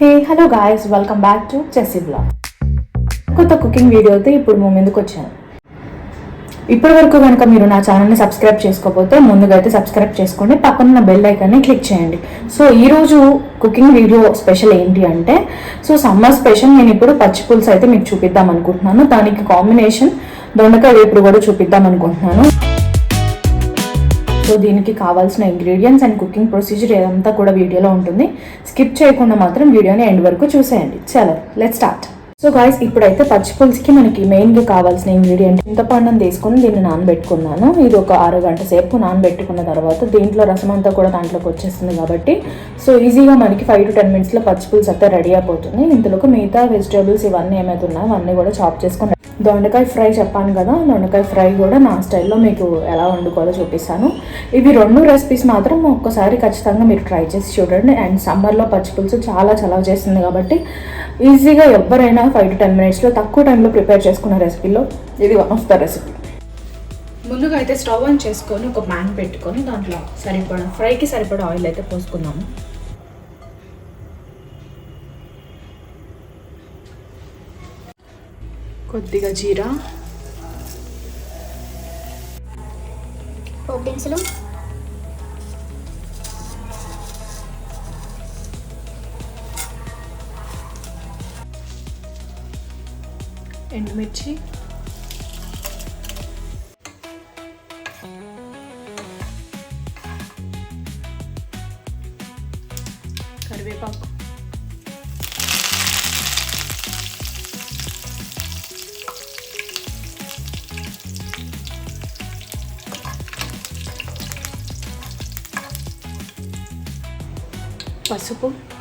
Hey hello guys welcome back to చెస్సీ blog కొత్త cooking వీడియోతో ఇప్పుడు మేము ముందుకు వచ్చాను ఇప్పటి వరకు కనుక మీరు నా ఛానల్ని సబ్స్క్రైబ్ చేసుకోకపోతే ముందుగా అయితే సబ్స్క్రైబ్ చేసుకోండి పక్కన బెల్ ఐకాన్ని క్లిక్ చేయండి. సో ఈరోజు కుకింగ్ వీడియో స్పెషల్ ఏంటి అంటే సో సమ్మర్ స్పెషల్ నేను ఇప్పుడు పచ్చి పులుసు అయితే మీకు చూపిద్దాం అనుకుంటున్నాను. దానికి కాంబినేషన్ దొండకాయ వేపుడు కూడా చూపిద్దాం అనుకుంటున్నాను. సో దీనికి కావాల్సిన ఇంగ్రీడియంట్స్ అండ్ కుకింగ్ ప్రొసీజర్ ఏదంతా కూడా వీడియోలో ఉంటుంది. స్కిప్ చేయకుండా మాత్రం వీడియోని ఎండ్ వరకు చూసేయండి. చలో లెట్ స్టార్ట్ సో గాయస్ ఇప్పుడైతే పచ్చి పులుసుకి మనకి మెయిన్గా కావాల్సిన ఇంగ్రీడియంట్ చింతపండును తీసుకొని దీన్ని నానబెట్టుకున్నాను. ఇది ఒక ఆరు గంట సేపు నానబెట్టుకున్న తర్వాత దీంట్లో రసం అంతా కూడా దాంట్లోకి వచ్చేస్తుంది కాబట్టి సో ఈజీగా మనకి ఫైవ్ టు టెన్ మినిట్స్లో పచ్చి పులుసు అయితే రెడీ అయిపోతుంది. ఇంతలోకి మిగతా వెజిటేబుల్స్ ఇవన్నీ ఏమైతే ఉన్నాయో అవన్నీ కూడా చాప్ చేసుకొని దొండకాయ ఫ్రై చెప్పాను కదా దొండకాయ ఫ్రై కూడా నా స్టైల్లో మీకు ఎలా వండుకోవాలో చూపిస్తాను. ఇవి రెండు రెసిపీస్ మాత్రం ఒక్కసారి ఖచ్చితంగా మీరు ట్రై చేసి చూడండి. అండ్ సమ్మర్లో పచ్చి పులుసు చాలా చలవ చేస్తుంది కాబట్టి ఈజీగా ఎవరైనా ఫైవ్ టు టెన్ మినిట్స్లో తక్కువ టైంలో ప్రిపేర్ చేసుకున్న రెసిపీలో ఇది వన్ ఆఫ్ ద రెసిపీ ముందుగా అయితే స్టవ్ ఆన్ చేసుకొని ఒక ప్యాన్ పెట్టుకొని దాంట్లో సరిపడా ఫ్రైకి సరిపడా ఆయిల్ అయితే పోసుకుందాము. కొద్దిగా జీరా. పోపు దినుసులు ఎండుమిర్చి. పసుపు ముందుగా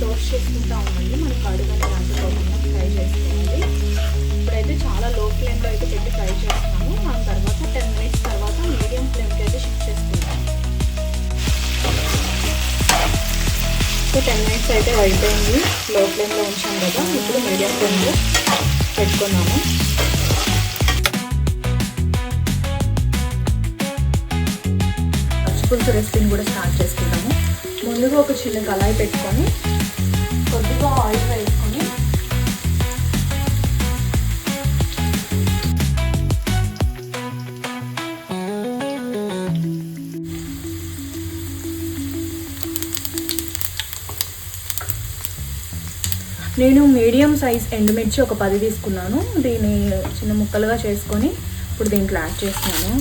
టోస్ట్ చేసుకుంటా ఉండండి మనకి అడుగు అంటుకోకుండా ఫ్రై చేసుకోవాలి ఇప్పుడైతే చాలా లో ఫ్లేమ్లో అయితే పెట్టి ఫ్రై చేస్తున్నాము. దాని తర్వాత టెన్ మినిట్స్ తర్వాత మీడియం ఫ్లేమ్కి అయితే షిఫ్ట్ చేసుకుంటాం సో టెన్ మినిట్స్ అయితే అయిపోయింది. లో ఫ్లేమ్లో ఉంచాం కదా. ఇప్పుడు మీడియం ఫ్లేమ్లో పెట్టుకున్నాము. పులుసు రెసిపీని కూడా స్టార్ట్ చేసుకుంటాము ముందుగా ఒక చిన్న కళాయి పెట్టుకొని కొద్దిగా ఆయిల్ వేసుకొని నేను మీడియం సైజ్ ఎండుమిర్చి ఒక పది తీసుకున్నాను. దీన్ని చిన్న ముక్కలుగా చేసుకొని ఇప్పుడు దీంట్లో యాడ్ చేస్తున్నాను.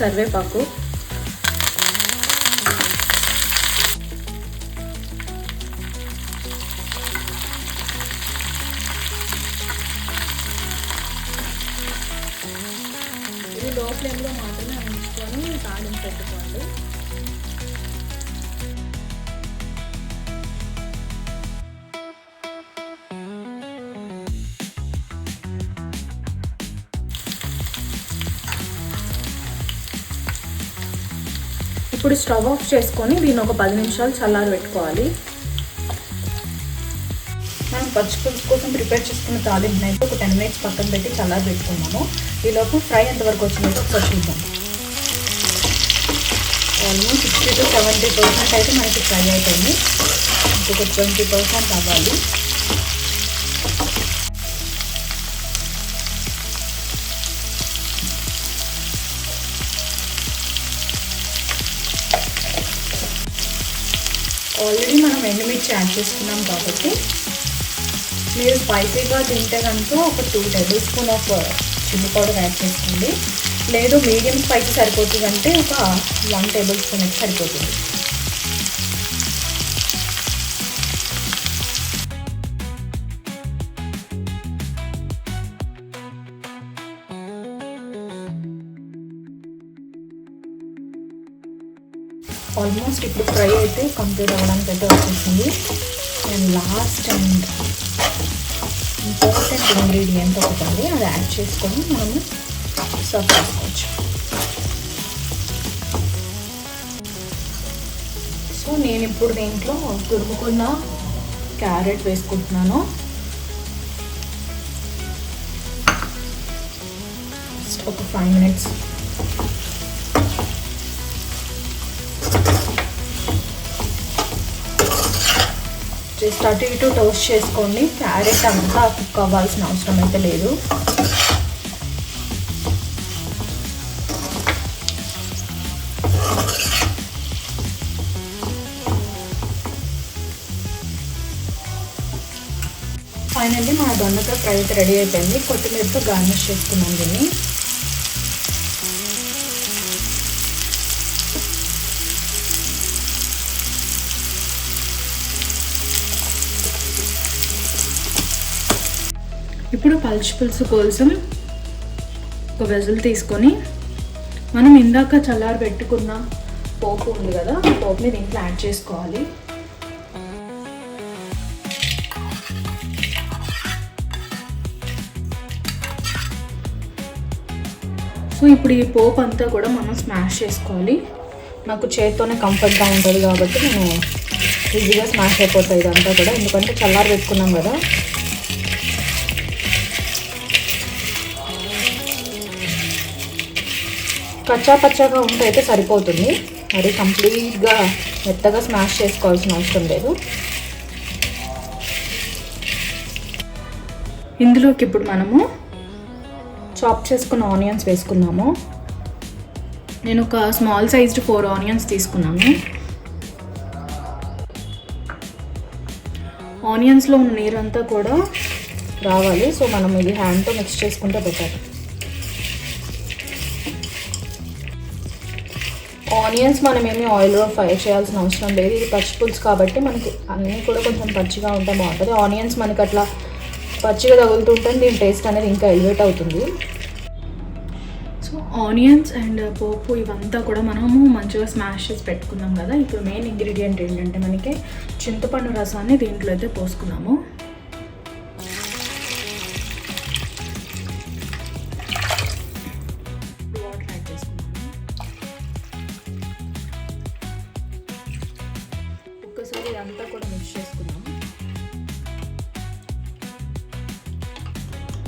కరివేపాకు. ఇది లో ఫ్లేమ్లో మాత్రమే ఉంచుకొని తాళింపు పెట్టుకోండి. ఇప్పుడు స్టవ్ ఆఫ్ చేసుకొని దీన్ని ఒక పది నిమిషాలు చల్లారి పెట్టుకోవాలి. మనం పచ్చిపులుసు కోసం ప్రిపేర్ చేసుకున్న తాలింపుని అయితే ఒక టెన్ మినిట్స్ పక్కన పెట్టి చల్లారి పెట్టుకున్నాము. ఈలోపు ఫ్రై ఎంతవరకు వచ్చిందో ఒకసారి చూద్దాం. Almost sixty to seventy percent అయితే మనకి ఫ్రై అయిపోయింది. ఇంకొక ట్వంటీ పర్సెంట్ అవ్వాలి. ఆల్రెడీ మనం ఎండుమిర్చి యాడ్ చేసుకున్నాం కాబట్టి మీరు స్పైసీగా తింటే కనుక ఒక two table spoon of chilli powder add చేసుకోండి. లేదు మీడియం స్పైసీ సరిపోతుంది అంటే ఒక వన్ టేబుల్ స్పూన్ అయితే సరిపోతుంది. ఆల్మోస్ట్ ఇప్పుడు ఫ్రై అయితే కంప్లీట్ అవ్వడానికి అయితే వచ్చేసింది. And last and important ingredient ఒకటి ఉంది. అది యాడ్ చేసుకొని మనము సర్వ్ చేసుకోవచ్చు. సో నేను ఇప్పుడు దీంట్లో తురుముకున్న క్యారెట్ వేసుకుంటున్నాను. ఒక ఫైవ్ మినిట్స్ జస్ట్ అటు ఇటు టోస్ట్ చేసుకోండి క్యారెట్ అంతా కుక్ అవ్వాల్సిన అవసరం అయితే లేదు. ఫైనల్లీ మన దొండకాయ ఫ్రై అయితే రెడీ అయిపోయింది. కొత్తిమీరతో గార్నిష్ చేసుకున్నాం దీన్ని. ఇప్పుడు పల్చి పులుసు కోసం ఒక వెజల్ తీసుకొని మనం ఇందాక చల్లారి పెట్టుకున్న పోపు ఉంది కదా ఆ పోపుని దీంట్లో యాడ్ చేసుకోవాలి. సో ఇప్పుడు ఈ పోపు అంతా కూడా మనం స్మాష్ చేసుకోవాలి. నాకు చేత్తోనే కంఫర్ట్గా ఉంటుంది కాబట్టి నేను ఈజీగా స్మాష్ అయిపోతుంది ఇదంతా కూడా. ఎందుకంటే చల్లారి పెట్టుకున్నాం కదా కచ్చా పచ్చాగా ఉంటే అయితే సరిపోతుంది. మరి కంప్లీట్గా మెత్తగా స్మాష్ చేసుకోవాల్సిన అవసరం లేదు. ఇందులోకి ఇప్పుడు మనము చాప్ చేసుకున్న ఆనియన్స్ వేసుకున్నాము నేను ఒక స్మాల్ సైజ్డ్ ఫోర్ ఆనియన్స్ తీసుకున్నాను. ఆనియన్స్లో ఉన్న నీరంతా కూడా రావాలి. సో మనం ఇది హ్యాండ్తో మిక్స్ చేసుకుంటే బెటర్. ఆనియన్స్ మనం ఏమి ఆయిల్లో ఫ్రై చేయాల్సిన అవసరం లేదు. ఇది పచ్చి పులుసు కాబట్టి మనకి అన్నీ కూడా కొంచెం పచ్చిగా ఉంటే బాగుంటుంది. ఆనియన్స్ మనకి అట్లా పచ్చిగా తగులుతుంటే దీని టేస్ట్ అనేది ఇంకా ఎలివేట్ అవుతుంది. సో ఆనియన్స్ అండ్ పోపు ఇవంతా కూడా మనము మంచిగా స్మాష్ చేసి పెట్టుకున్నాం కదా. ఇప్పుడు మెయిన్ ఇంగ్రీడియంట్ ఏంటంటే మనకి చింతపండు రసాన్ని దీంట్లో అయితే పోసుకున్నాము.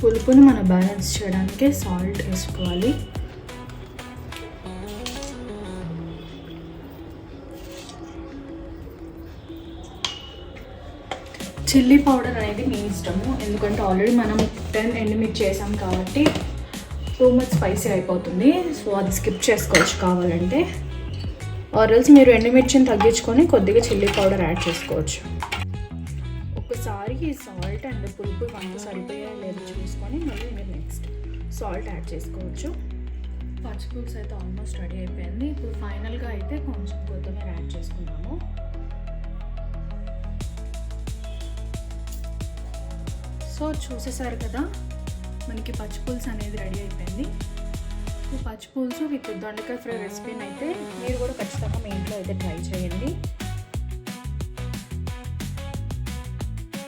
పులుపుని మనం బ్యాలెన్స్ చేయడానికి సాల్ట్ వేసుకోవాలి. చిల్లీ పౌడర్ అనేది మీ ఇష్టము. ఎందుకంటే ఆల్రెడీ మనం టెన్ ఎండుమిర్చి చేసాం కాబట్టి టూ మచ్ స్పైసీ అయిపోతుంది. సో అది స్కిప్ చేసుకోవచ్చు కావాలంటే. ఆర్ఎల్స్ మీరు ఎండుమిర్చిని తగ్గించుకొని కొద్దిగా చిల్లీ పౌడర్ యాడ్ చేసుకోవచ్చు. ఒకసారి సాల్ట్ అండ్ పులుపు వంట సరిపోయా లేదు చూసుకొని మళ్ళీ మీరు నెక్స్ట్ సాల్ట్ యాడ్ చేసుకోవచ్చు. పచ్చి పులుసు అయితే ఆల్మోస్ట్ రెడీ అయిపోయింది. ఇప్పుడు ఫైనల్గా అయితే కొంచెం కొత్తిమీర యాడ్ చేసుకున్నాము సో చూసేసారు కదా మనకి పచ్చి పులుసు అనేది రెడీ అయిపోయింది. పచ్చిపులుసు పచ్చి పులుసు విత్ దొండకాయ ఫ్రై రెసిపీని అయితే మీరు కూడా ఖచ్చితంగా మీ ఇంట్లో అయితే ట్రై చేయండి.